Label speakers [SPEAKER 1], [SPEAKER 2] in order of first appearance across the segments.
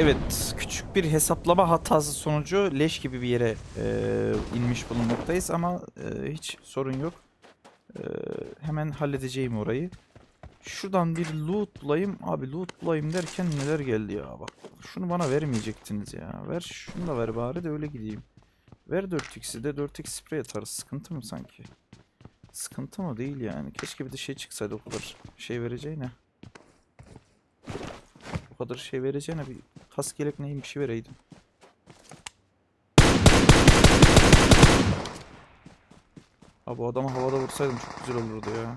[SPEAKER 1] Evet, küçük bir hesaplama hatası sonucu leş gibi bir yere e, inmiş bulunmaktayız ama e, hiç sorun yok. E, hemen halledeceğim orayı. Şuradan bir loot bulayım. Abi loot bulayım derken neler geldi ya bak. Şunu bana vermeyecektiniz ya. Ver şunu da ver bari de öyle gideyim. Ver 4x'i de 4x sprey atarız. Sıkıntı mı sanki? Sıkıntı mı değil yani. Keşke bir de şey çıksaydı o kadar şey vereceğine. O kadar şey vereceğine bir kask yelek neyim bir şey vereydim. Abi o adamı havada vursaydım çok güzel olurdu ya.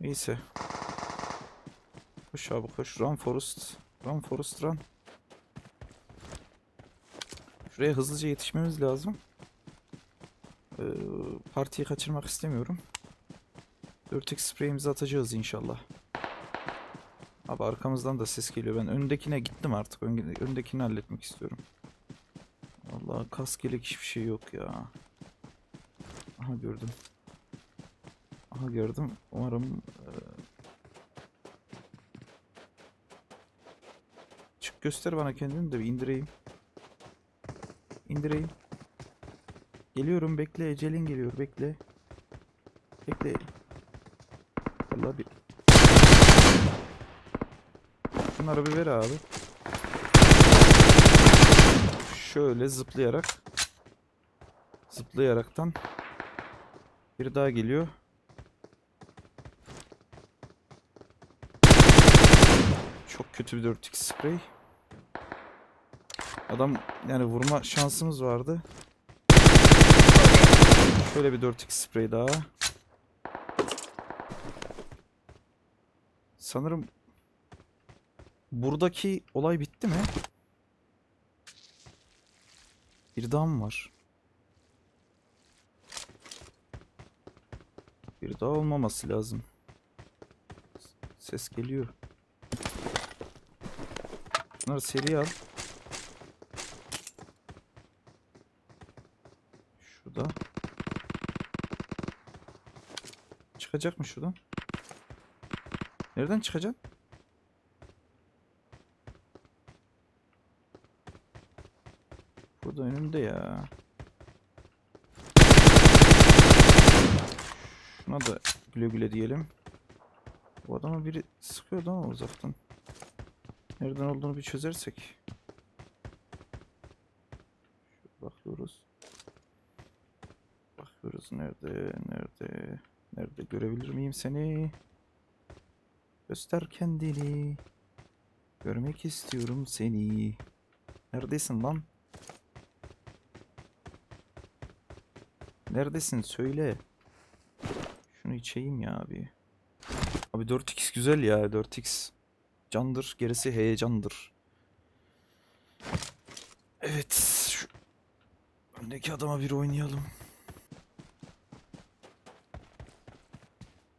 [SPEAKER 1] Neyse. Koş abi koş. Run Forest. Run Forest run. Şuraya hızlıca yetişmemiz lazım. Ee, partiyi kaçırmak istemiyorum. 4x spreyimizi atacağız inşallah. Abi arkamızdan da ses geliyor. Ben öndekine gittim artık. Ön- öndekini halletmek istiyorum. Vallahi kask yelek hiçbir şey yok ya. Aha gördüm. Aha gördüm. Umarım e, Çık göster bana kendini de bir indireyim. İndireyim. Geliyorum bekle. Ecelin geliyor bekle. Bekle. Vallahi bir Şunları bir ver abi. Şöyle zıplayarak zıplayaraktan bir daha geliyor. Çok kötü bir 4x sprey. Adam yani vurma şansımız vardı. Şöyle bir 4x sprey daha. Sanırım buradaki olay bitti mi? Bir daha mı var? Bir daha olmaması lazım. Ses geliyor. Bunları seri al. Şurada. Çıkacak mı şuradan? Nereden çıkacaksın? Burada önümde ya. Şuna da güle güle diyelim. Bu adama biri sıkıyordu ama uzaktan. Nereden olduğunu bir çözersek. Şu bakıyoruz. Bakıyoruz nerede, nerede, nerede görebilir miyim seni? Göster kendini. Görmek istiyorum seni. Neredesin lan? Neredesin söyle. Şunu içeyim ya abi. Abi 4x güzel ya 4x. Candır gerisi heyecandır. Evet. Şu öndeki adama bir oynayalım.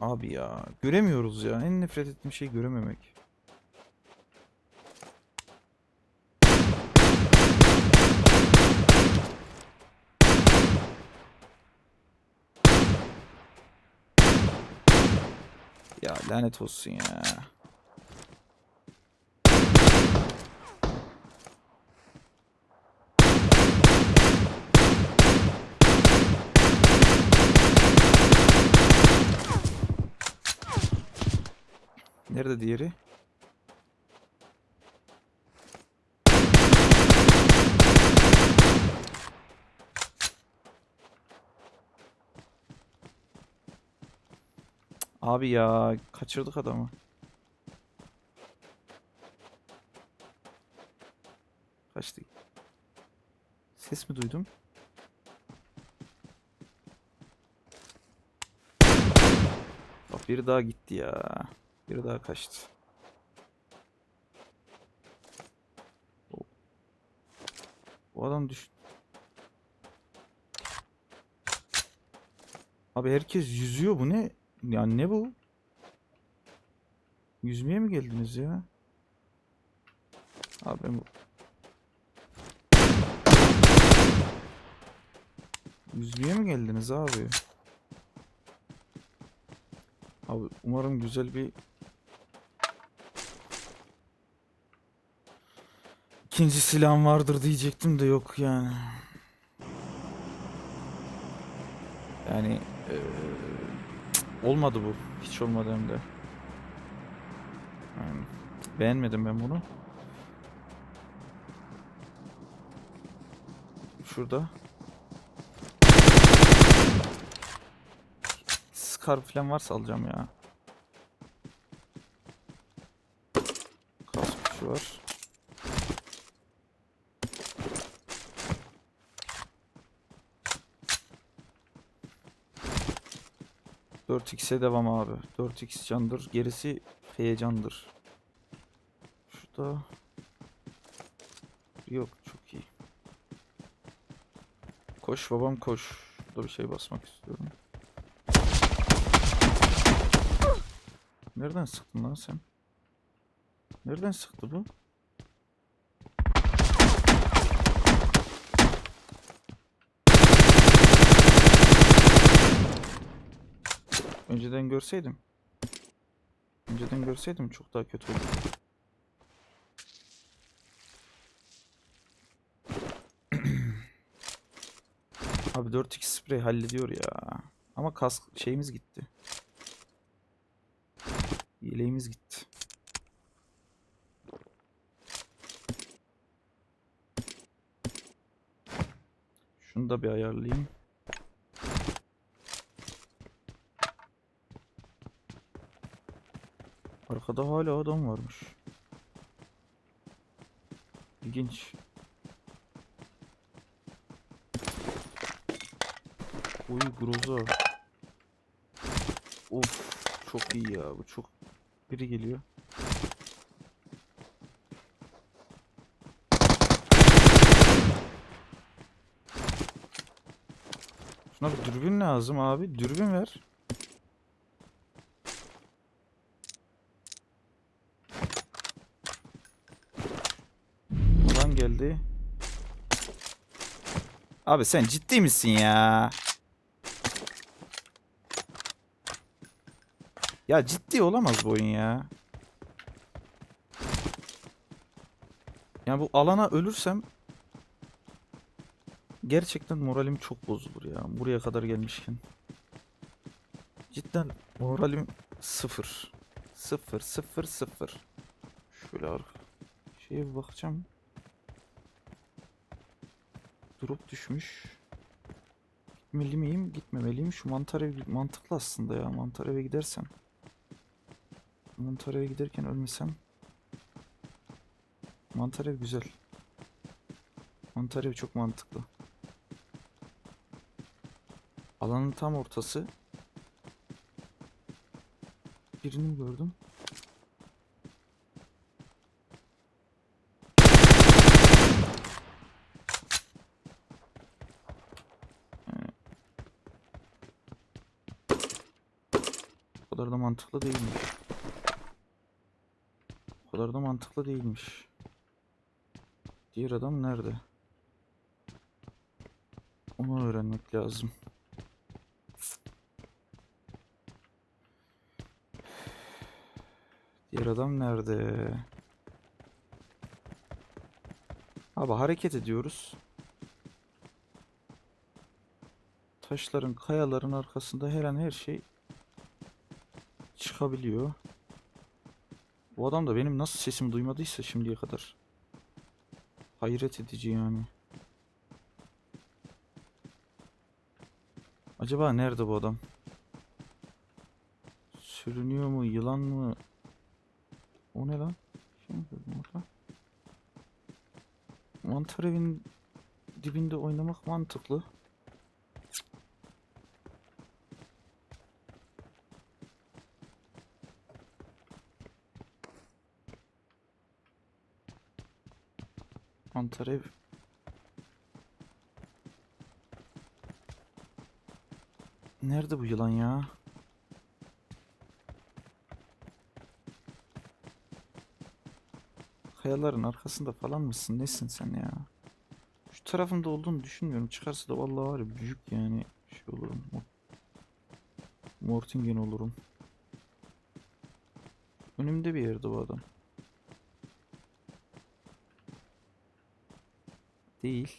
[SPEAKER 1] Abi ya göremiyoruz ya. En nefret ettiğim şey görememek. Ya lanet olsun ya. Nerede diğeri? Abi ya kaçırdık adamı. Kaçtı. Ses mi duydum? Bak biri daha gitti ya. Biri daha kaçtı. Bu adam düş. Abi herkes yüzüyor bu ne? Yani ne bu? Yüzmeye mi geldiniz ya? Abi ben bu... Yüzmeye mi geldiniz abi? Abi umarım güzel bir ikinci silahım vardır diyecektim de yok yani. Yani cık, olmadı bu. Hiç olmadı hem de. Yani beğenmedim ben bunu. Şurada. Scar falan varsa alacağım ya. Kask var. Dört x'e devam abi. 4x candır. Gerisi heyecandır. Şurada yok çok iyi. Koş babam koş. Burada bir şey basmak istiyorum. Nereden sıktın lan sen? Nereden sıktı bu? Önceden görseydim. Önceden görseydim çok daha kötü olurdu. Abi 4x sprey hallediyor ya. Ama kask şeyimiz gitti. Yeleğimiz gitti. Şunu da bir ayarlayayım. Arkada hala adam varmış. İlginç. Oy groza. Of çok iyi ya bu çok biri geliyor. Şuna bir dürbün lazım abi. Dürbün ver. Ulan geldi. Abi sen ciddi misin ya? Ya ciddi olamaz bu oyun ya. Yani bu alana ölürsem gerçekten moralim çok bozulur ya. Buraya kadar gelmişken. Cidden moralim sıfır. Sıfır, sıfır, sıfır. Şöyle arka şeye bakacağım. Drop düşmüş. Gitmeli miyim? Gitmemeliyim. Şu mantar ev mantıklı aslında ya. Mantar eve gidersem. Mantar eve giderken ölmesem. Mantar ev güzel. Mantar ev çok mantıklı. Alanın tam ortası. Birini gördüm. Kadar da mantıklı değilmiş. O kadar da mantıklı değilmiş. Diğer adam nerede? Onu öğrenmek lazım. Diğer adam nerede? Abi hareket ediyoruz. Taşların, kayaların arkasında her an her şey çıkabiliyor. Bu adam da benim nasıl sesimi duymadıysa şimdiye kadar. Hayret edici yani. Acaba nerede bu adam? Sürünüyor mu? Yılan mı? O ne lan? Şey? Mantar evin dibinde oynamak mantıklı. Mantar. Nerede bu yılan ya? Kayaların arkasında falan mısın? Nesin sen ya? Şu tarafımda olduğunu düşünmüyorum. Çıkarsa da vallahi var ya büyük yani şey olurum. Mo- Mortingen olurum. Önümde bir yerde bu adam. Değil.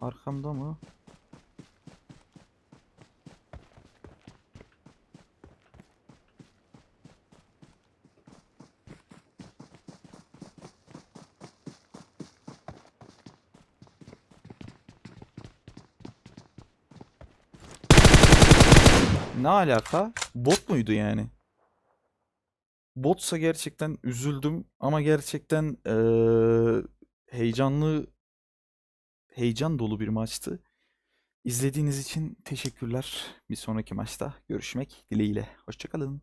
[SPEAKER 1] Arkamda mı? Ne alaka? Bot muydu yani? Botsa gerçekten üzüldüm ama gerçekten eee, heyecanlı, heyecan dolu bir maçtı. İzlediğiniz için teşekkürler. Bir sonraki maçta görüşmek dileğiyle. Hoşçakalın.